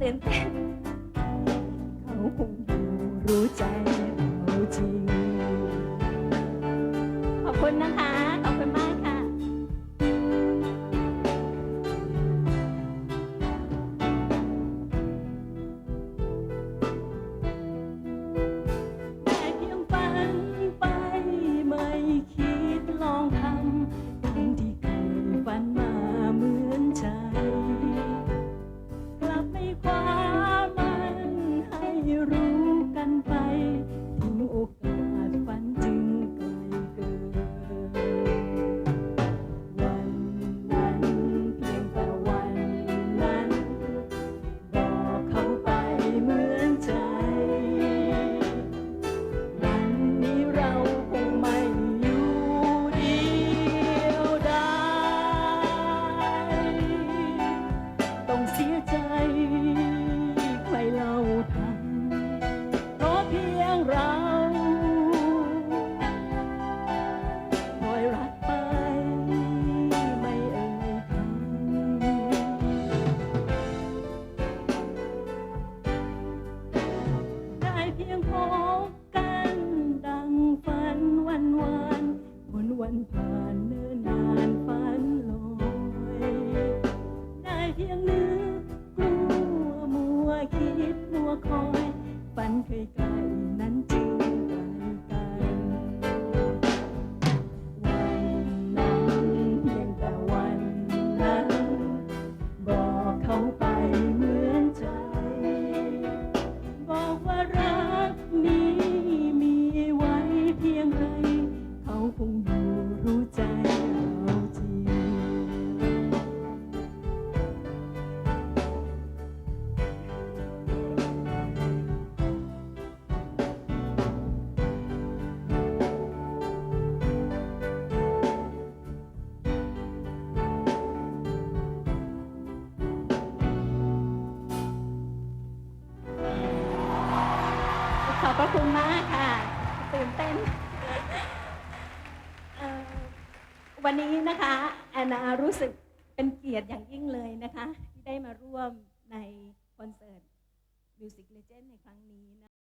เต้นเขาคงรู้ใจเราจริง ขอบคุณนะคะ ยังลือกลัวมัวคิดมัวคอย ฝันไกลนั้นจ คุณมากค่ะ ตื่นเต้นวันนี้นะคะแอนนารู้สึกเป็นเกียรติอย่างยิ่งเลยนะคะ ที่ได้มาร่วมในคอนเสิร์ต Music Legend ในครั้งนี้นะ